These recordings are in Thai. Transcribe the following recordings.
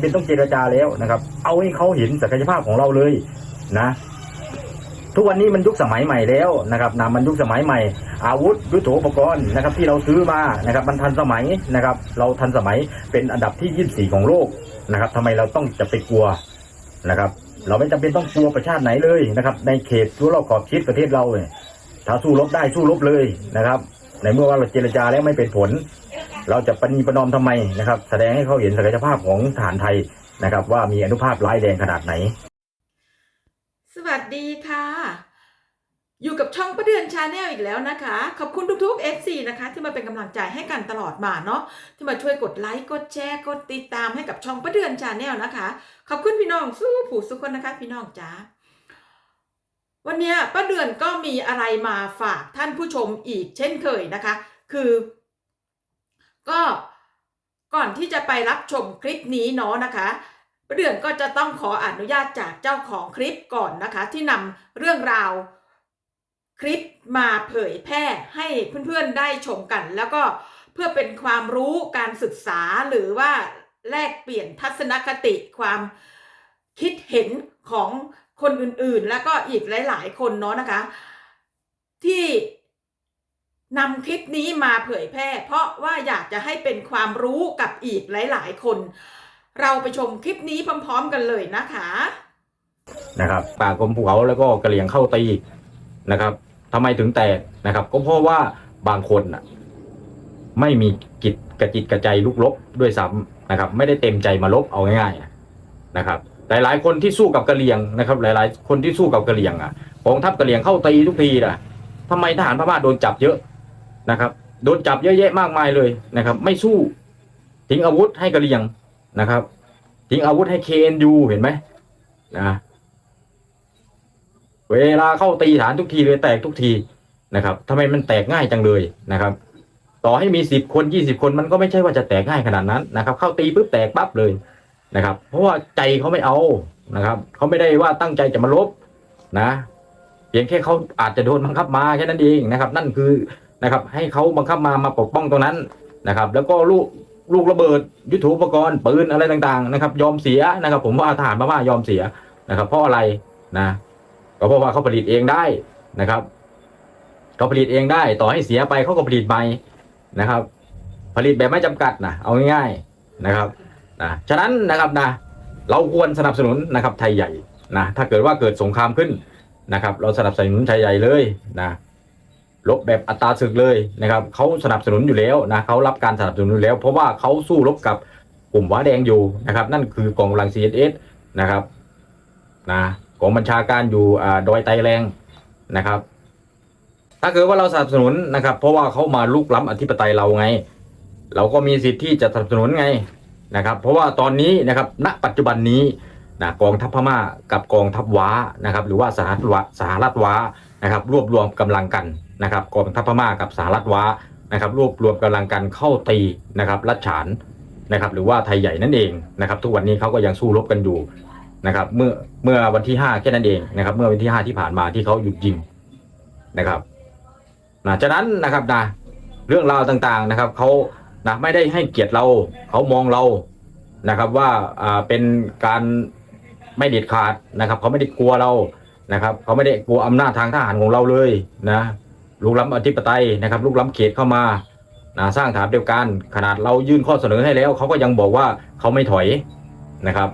เป็นต้องเจรจาแล้วนะครับ เอาให้เขาเห็นศักยภาพของเราเลยนะ ทุกวันนี้มันยุคสมัยใหม่แล้วนะครับนะมันยุคสมัยใหม่ อาวุธยุทโธปกรณ์นะครับ ที่เราซื้อมานะครับ มันทันสมัยนะครับ เราทันสมัยเป็นอันดับที่ 24 ของโลกนะครับทำไมเราต้องจะไปกลัวนะครับเราไม่จำเป็นต้องกลัวประชาติไหนเลยนะครับ ในเขตรั้วรอบขอบชิดประเทศเราเนี่ยถ้าสู้รบได้สู้รบเลยนะครับ ในเมื่อว่าเราเจรจาแล้วไม่เป็นผล เราจะปณีประนอมทำไมนะครับ แสดงให้เขาเห็นศักยภาพของทหารไทยนะครับ ว่ามีอนุภาพร้ายแรงขนาดไหน สวัสดีค่ะ อยู่กับช่องประเดือนชาแนลอีกแล้วนะคะ ขอบคุณทุกๆ FC นะคะ ที่มาเป็นกำลังใจให้กันตลอดมาเนาะที่มาช่วยกดไลค์กดแชร์กดติดตามให้กับช่องประเดือนชาแนลนะคะ ขอบคุณพี่น้องสู้ผู้สุคนนะคะ พี่น้องจ้าวันนี้ป้าเดือนก็มีอะไรมาฝากท่านผู้ชมอีกเช่นเคยนะคะ คือ ก็ก่อนที่จะไปรับชมคลิปนี้เนาะนะคะประเดือนก็จะต้องขออนุญาตจากเจ้าของคลิปก่อนนะคะ ที่นำเรื่องราวคลิปมาเผยแพร่ให้เพื่อนๆได้ชมกัน แล้วก็เพื่อเป็นความรู้การศึกษาหรือว่าแลกเปลี่ยนทัศนคติความคิดเห็นของคนอื่นๆ แล้วก็อีกหลาย ๆ คนเนาะนะคะ ที่ นำคลิปนี้มาเผยแพร่ เพราะว่าอยากจะให้เป็นความรู้กับอีกหลาย ๆ คน เราไปชมคลิปนี้พร้อม ๆ กันเลยนะคะนะครับป่ากรมภูเขาแล้วก็กระเหลี่ยงเข้าตีนะครับทำไมถึงแตกนะครับ ก็เพราะว่าบางคนน่ะไม่มีกิจกระจิตกระใจลุกลบด้วยซ้ำนะครับ ไม่ได้เต็มใจมาลบเอาง่ายๆนะครับ หลายๆ คนที่สู้กับกระเหลี่ยงนะครับ หลาย ๆ คนที่สู้กับกระเหลี่ยงอะกองทัพกระเหลี่ยงเข้าตีทุกทีน่ะทำไมทหารพม่าโดนจับเยอะ นะครับโดนจับเยอะแยะมากมายเลยนะครับ ไม่สู้ทิ้งอาวุธให้กระเหลี่ยงนะครับทิ้งอาวุธให้ KNU เห็นไหมนะเวลาเข้าตีฐานทุกทีเลยแตกทุกทีนะครับทำไมมันแตกง่ายจังเลยนะครับ ต่อให้มีสิบคนยี่สิบคนมันก็ไม่ใช่ว่าจะแตกง่ายขนาดนั้นนะครับ เข้าตีปุ๊บแตกปั๊บเลยนะครับ เพราะว่าใจเขาไม่เอานะครับเขาไม่ได้ว่าตั้งใจจะมาลบนะ เพียงแค่เขาอาจจะโดนบังคับมาแค่นั้นเองนะครับ นั่นคือ นะครับ ให้เขาบังคับมามาปกป้องตรงนั้นนะครับ แล้วก็ลูกลูกระเบิดยุทโธปกรณ์ปืนอะไรต่างๆ นะครับ ยอมเสียนะครับ ผมว่าทหารพม่ายอมเสียนะครับ เพราะอะไรนะก็เพราะว่าเขาผลิตเองได้นะครับเขาผลิตเองได้ ต่อให้เสียไปเขาก็ผลิตใหม่นะครับ ผลิตแบบไม่จำกัดนะเอาง่ายๆนะครับนะฉะนั้นนะครับนะเราควรสนับสนุนนะครับไทยใหญ่นะถ้าเกิดว่าเกิดสงครามขึ้นนะครับ เราสนับสนุนไทยใหญ่เลยนะ ลบแบบอัตราศึกเลยนะครับเขาสนับสนุนอยู่แล้วนะเขารับการสนับสนุนอยู่แล้ว เพราะว่าเขาสู้รบกับกลุ่มว้าแดงอยู่นะครับ นั่นคือกองกำลัง CSS นะครับนะกองบัญชาการอยู่อ่าดอยไตแรงนะครับ ถ้าเกิดว่าเราสนับสนุนนะครับ เพราะว่าเขามาลุกล้ำอธิปไตยเราไง เราก็มีสิทธิ์ที่จะสนับสนุนไงนะครับ เพราะว่าตอนนี้นะครับ ณ ปัจจุบันนี้นะกองทัพพม่ากับกองทัพว้านะครับ หรือว่าสหรัฐว้าสหรัฐว้า นะครับรวบรวมกำลังกันนะครับกองทัพพม่ากับสหรัฐว้านะครับรวบรวมกำลังกันเข้าตีนะครับรัชฉานนะครับหรือว่าไทยใหญ่นั่นเองนะครับทุกวันนี้เขาก็ยังสู้รบกันอยู่นะครับเมื่อเมื่อวันที่ห้าแค่นั้นเองนะครับ เมื่อวันที่ห้าที่ผ่านมาที่เขาหยุดยิงนะครับนะฉะนั้นนะครับนะเรื่องราวต่างๆนะครับเขานะไม่ได้ให้เกียรติเราเขามองเรานะครับว่าอ่าเป็นการไม่เด็ดขาดนะครับเขาไม่ได้กลัวเรา นะครับเขาไม่ได้กลัวอำนาจทางทหารของเราเลยนะลุกล้ำอธิปไตยนะครับลุกล้ำเขตเข้ามานะสร้างฐานเดียวกัน ขนาดเรายื่นข้อเสนอให้แล้วเขาก็ยังบอกว่าเขาไม่ถอยนะครับ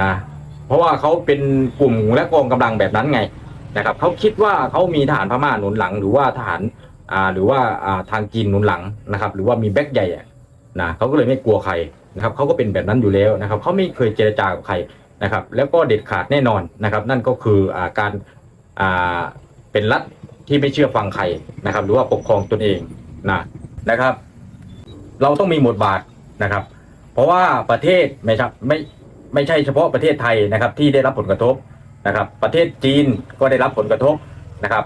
นะเพราะว่าเขาเป็นกลุ่มและกองกำลังแบบนั้นไงนะครับเขาคิดว่าเขามีทหารพม่าหนุนหลัง หรือว่าทหารอ่าหรือว่าอ่าทางจีนหนุนหลังนะครับ หรือว่ามีแบ็คใหญ่นะเขาก็เลยไม่กลัวใครนะครับเขาก็เป็นแบบนั้นอยู่แล้วนะครับเขาไม่เคยเจรจากับใคร นะครับแล้วก็เด็ดขาดแน่นอนนะครับนั่นก็คืออการาเป็นรัฐที่ไม่เชื่อฟังใครนะครับหรือว่าปกครองตนเองนะนะครับ เราต้องมีบทบาทนะครับ เพราะว่าประเทศไม่ใช่ไม่ไม่ใช่เฉพาะประเทศไทยนะครับที่ได้รับผลกระทบนะครับ ประเทศจีนก็ได้รับผลกระทบนะครับ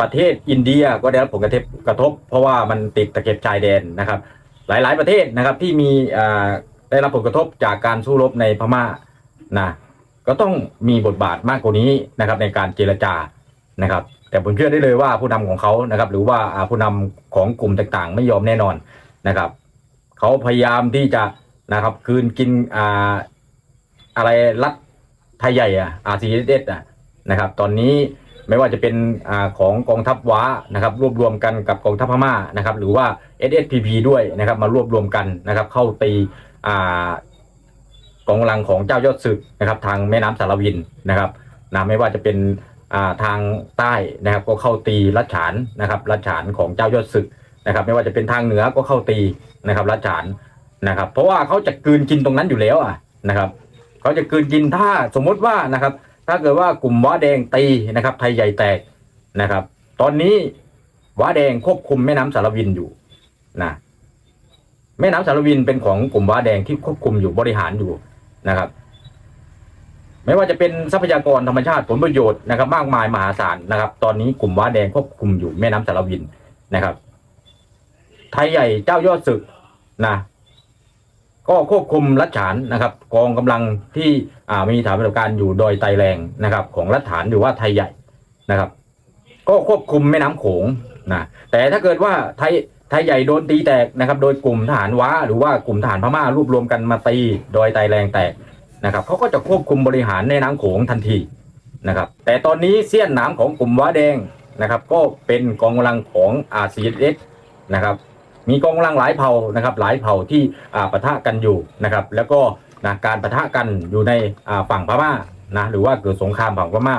ประเทศอินเดียก็ได้รับผลกระทบกระทบ เพราะว่ามันติดตะเข็บชายแดนนะครับ หลาย ๆ ประเทศนะครับที่มีได้รับผลกระทบจากการสู้รบในพม่า นะก็ต้องมีบทบาทมากกว่านี้นะครับในการเจรจานะครับ แต่ผมเชื่อได้เลยว่าผู้นำของเขานะครับ หรือว่าผู้นำของกลุ่มต่างๆ ไม่ยอมแน่นอนนะครับเขาพยายามที่จะนะครับคืนกินอ่าอะไรรัฐไทยใหญ่อะ RCSS อสอะนะครับ ตอนนี้ไม่ว่าจะเป็นอ่าของกองทัพว้านะครับ รวบรวมกันกับกองทัพพม่านะครับ หรือว่า SSPP ด้วยนะครับ มารวบรวมกันนะครับ เข้าตีอ่า กองกำลังของเจ้ายอดศึกนะครับ ทางแม่น้ำสารวินนะครับนะไม่ว่าจะเป็นทางใต้นะครับ ก็เข้าตีรัชฉานนะครับรัชฉานของเจ้ายอดศึกนะครับ ไม่ว่าจะเป็นทางเหนือก็เข้าตีนะครับรัชฉานนะครับ เพราะว่าเขาจะกืนกินตรงนั้นอยู่แล้วอะนะครับเขาจะกืนกินถ้าสมมุติว่านะครับ ถ้าเกิดว่ากลุ่มว้าแดงตีนะครับ ไทยใหญ่แตกนะครับ ตอนนี้ว้าแดงควบคุมแม่น้ำสารวินอยู่นะแม่น้ำสารวินเป็นของกลุ่มว้าแดงที่ควบคุมอยู่บริหารอยู่ นะครับ ไม่ว่าจะเป็นทรัพยากรธรรมชาติผลประโยชน์นะครับ มากมายมหาศาลนะครับ ตอนนี้กลุ่มว้าแดงควบคุมอยู่แม่น้ำสารวินนะครับ ไทยใหญ่เจ้ายอดศึกนะก็ควบคุมรัฐฐานนะครับ กองกำลังที่อ่ามีฐานปฏิบัติการอยู่โดยไตแรงนะครับ ของรัฐฐานหรือว่าไทยใหญ่นะครับ ก็ควบคุมแม่น้ำโขงนะแต่ถ้าเกิดว่าไทย ไทยใหญ่โดนตีแตกนะครับ โดยกลุ่มทหารว้าหรือว่ากลุ่มทหารพม่ารวบรวมกันมาตีโดยไตแรงแตกนะครับเขาก็จะควบคุมบริหารแม่น้ำโขงทันทีนะครับ แต่ตอนนี้เสี้ยนหนามของกลุ่มว้าแดงนะครับ ก็เป็นกองกำลังของอาซีเอสนะครับมีกองกำลังหลายเผ่านะครับ หลายเผ่าที่อ่าปะทะกันอยู่นะครับ แล้วก็นะการปะทะกันอยู่ในอ่าฝั่งพม่านะหรือว่าเกิดสงครามฝั่งพม่า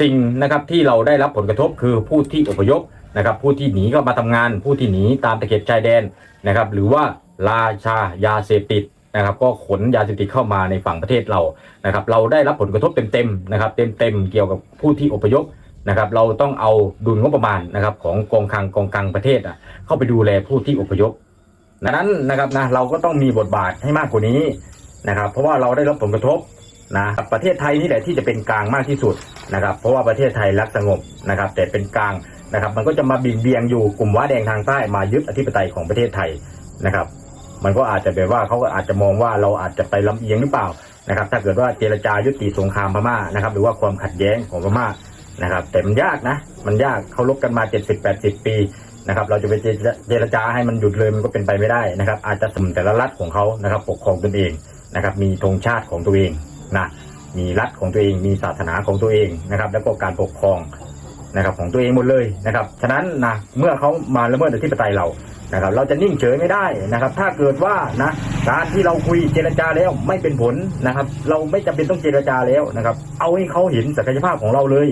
สิ่งนะครับที่เราได้รับผลกระทบคือผู้ที่อพยพ นะครับผู้ที่หนีเข้ามาทำงาน ผู้ที่หนีตามตะเข็บชายแดนนะครับหรือว่าราชายาเสพติดนะครับก็ขนยาเสพติดเข้ามาในฝั่งประเทศเรานะครับเราได้รับผลกระทบเต็มๆนะครับเต็มๆเกี่ยวกับผู้ที่อพยพนะครับเราต้องเอาดุลงบประมาณนะครับของกองคลังกองกลางประเทศอะเข้าไปดูแลผู้ที่อพยพดังนั้นนะครับนะเราก็ต้องมีบทบาทให้มากกว่านี้นะครับเพราะว่าเราได้รับผลกระทบนะประเทศไทยนี่แหละที่จะเป็นกลางมากที่สุดนะครับเพราะว่าประเทศไทยรักสงบนะครับแต่เป็นกลาง นะครับ มันก็จะมาบินเบียงอยู่กลุ่มว้าแดงทางใต้มายึดอธิปไตยของประเทศไทยนะครับ มันก็อาจจะแบบว่าเขาก็อาจจะมองว่าเราอาจจะไปลำเอียงหรือเปล่านะครับ ถ้าเกิดว่าเจรจายุติสงครามพม่านะครับ หรือว่าความขัดแย้งของพม่านะครับ แต่มันยากนะ มันยากเขาลบกันมา 70-80 ปีนะครับ เราจะไปเจรเจรจาให้มันหยุดเลยมันก็เป็นไปไม่ได้นะครับ อาจจะสมแต่ละรัฐของเขานะครับ ปกครองตนเองนะครับ มีธงชาติของตัวเองนะมีรัฐของตัวเอง มีศาสนาของตัวเองนะครับ แล้วก็การปกครอง นะครับของตัวเองหมดเลยนะครับฉะนั้นนะเมื่อเขามาละเมิดอธิปไตยเรานะครับเราจะนิ่งเฉยไม่ได้นะครับ ถ้าเกิดว่านะการที่เราคุยเจรจาแล้วไม่เป็นผลนะครับ เราไม่จำเป็นต้องเจรจาแล้วนะครับ เอาให้เขาเห็นศักยภาพของเราเลย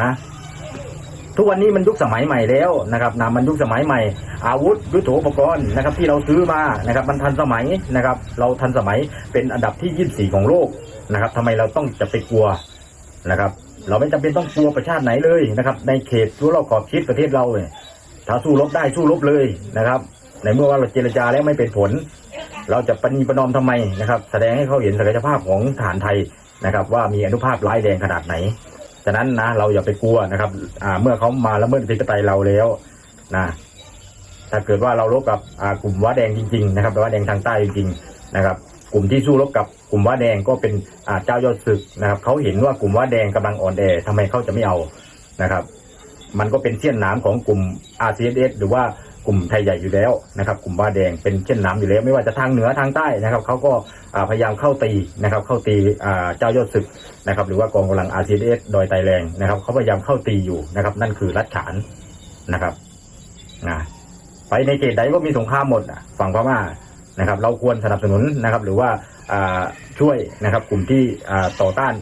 นะทุกวันนี้มันยุคสมัยใหม่แล้วนะครับนะมันยุคสมัยใหม่ อาวุธยุทโธปกรณ์นะครับ ที่เราซื้อมานะครับมันทันสมัยนะครับ เราทันสมัยเป็นอันดับที่ 24 ของโลกนะครับทำไมเราต้องจะไปกลัวนะครับ เราไม่จำเป็นต้องกลัวประชาติไหนเลยนะครับ ในเขตรั้วรอบขอบชิดประเทศเราเนี่ยถ้าสู้รบได้สู้รบเลยนะครับ ในเมื่อว่าเราเจรจาแล้วไม่เป็นผล เราจะปณีประนอมทำไมนะครับ แสดงให้เขาเห็นศักยภาพของทหารไทยนะครับ ว่ามีอนุภาพร้ายแรงขนาดไหนฉะนั้นนะเราอย่าไปกลัวนะครับ อ่า เมื่อเขามาละเมิดอธิปไตยเราแล้วนะถ้าเกิดว่าเรารบกับอ่ากลุ่มว้าแดงจริง ๆ นะครับว้าแดงทางใต้จริงๆนะครับ กลุ่มที่สู้รบกับกลุ่มว้าแดงก็เป็นเจ้ายอดศึกนะครับเขาเห็นว่ากลุ่มว้าแดงกำลังอ่อนแอทำไมเขาจะไม่เอานะครับ มันก็เป็นเสี้ยนหน้ำของกลุ่ม RCS หรือว่ากลุ่มไทยใหญ่อยู่แล้วนะครับ กลุ่มว้าแดงเป็นเช่นน้ำอยู่แล้ว ไม่ว่าจะทางเหนือทางใต้นะครับเขาก็พยายามเข้าตีนะครับ เข้าตีเจ้ายอดศึกนะครับ หรือว่ากองกำลัง RCS ดอยไตแรงนะครับเขาพยายามเข้าตีอยู่นะครับ นั่นคือรัฐฉานนะครับนะไปในเขตใดก็มีสงครามหมดฝั่งพม่า นะครับ เราควรสนับสนุนนะครับ หรือว่าช่วยนะครับกลุ่มที่ต่อต้าน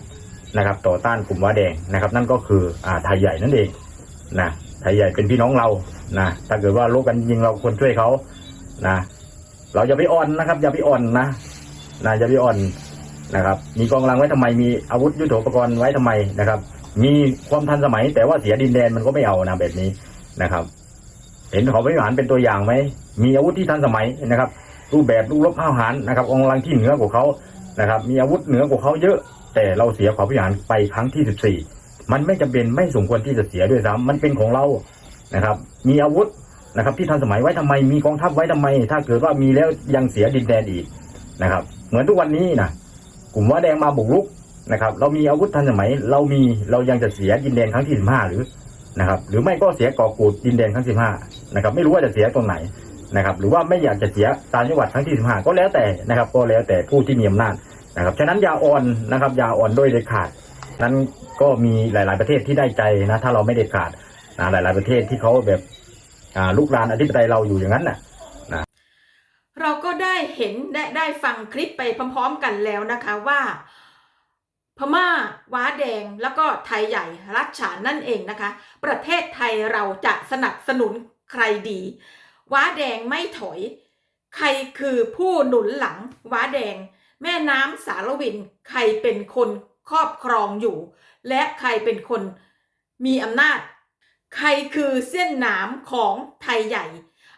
นะครับ ต่อต้านกลุ่มว้าแดงนะครับ นั่นก็คืออไทยใหญ่นั่นเองนะไทยใหญ่เป็นพี่น้องเรานะถ้าเกิดว่าลบกันจริงเราควรช่วยเขานะเราอย่าไปอ่อนนะครับ อย่าไปอ่อนนะนะอย่าไปอ่อนนะครับ มีกองกำลังไว้ทำไมมีอาวุธยุทโธปกรณ์ไว้ทำไมนะครับ มีความทันสมัย แต่ว่าเสียดินแดนมันก็ไม่เอานะแบบนี้นะครับ เห็นเขาบริหารเป็นตัวอย่างไหมมีอาวุธที่ทันสมัยนะครับ รูปแบบลูกรบห้าวหาญนะครับกองกำลังที่เหนือกว่าเขานะครับ มีอาวุธเหนือกว่าเขาเยอะ แต่เราเสียเขาบริหารไปครั้งที่สิบสี่มันไม่จำเป็นไม่สมควรที่จะเสียด้วยซ้ำมันเป็นของเรานะครับ มีอาวุธนะครับ ที่ทันสมัยไว้ทำไมมีกองทัพไว้ทำไม ถ้าเกิดว่ามีแล้วยังเสียดินแดนอีกนะครับ เหมือนทุกวันนี้นะกลุ่มว่าแดงมาบุกรุกนะครับ เรามีอาวุธทันสมัย เรามีเรายังจะเสียดินแดนครั้งที่สิบห้าหรือนะครับ หรือไม่ก็เสียกาะกูดดินแดนครั้งสิบห้านะครับ ไม่รู้ว่าจะเสียตรงไหน นะครับ หรือว่าไม่อยากจะเสียตามจังหวัดครั้งที่สิบห้าก็แล้วแต่นะครับ ก็แล้วแต่ผู้ที่มีอำนาจนะครับ ฉะนั้นยาอ่อนนะครับยาอ่อนโดยเด็ดขาด นั้นก็มีหลาย ๆ ประเทศที่ได้ใจนะ ถ้าเราไม่เด็ดขาดนะหลาย ๆ ประเทศที่เขาแบบลูกหลานอธิปไตยเราอยู่อย่างนั้นน่ะเราก็ได้เห็นและได้ฟังคลิปไปพร้อม ๆ กันแล้วนะคะว่าพม่าว้าแดงแล้วก็ไทยใหญ่รัชฉานนั่นเองนะคะ ประเทศไทยเราจะสนับสนุนใครดี ว้าแดงไม่ถอย ใครคือผู้หนุนหลังว้าแดง แม่น้ำสารวิน ใครเป็นคนครอบครองอยู่ และใครเป็นคนมีอำนาจ ใครคือเส้นหนามของไทยใหญ่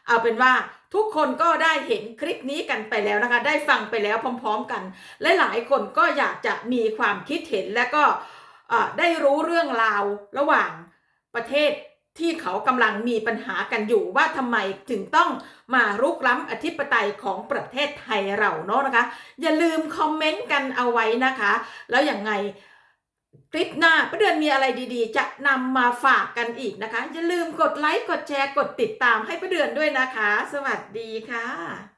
เอาเป็นว่าทุกคนก็ได้เห็นคลิปนี้กันไปแล้วนะคะ ได้ฟังไปแล้วพร้อม ๆกัน และหลายคนก็อยากจะมีความคิดเห็นและก็ได้รู้เรื่องราวระหว่างประเทศ ที่เขากำลังมีปัญหากันอยู่ว่าทำไมถึงต้องมารุกล้ำอธิปไตยของประเทศไทยเราเนาะนะคะ อย่าลืมคอมเมนต์กันเอาไว้นะคะ แล้วอย่างไงคลิปหน้าประเดือนมีอะไรดีๆ จะนำมาฝากกันอีกนะคะ อย่าลืมกดไลค์กดแชร์กดติดตามให้ประเดือนด้วยนะคะ สวัสดีค่ะ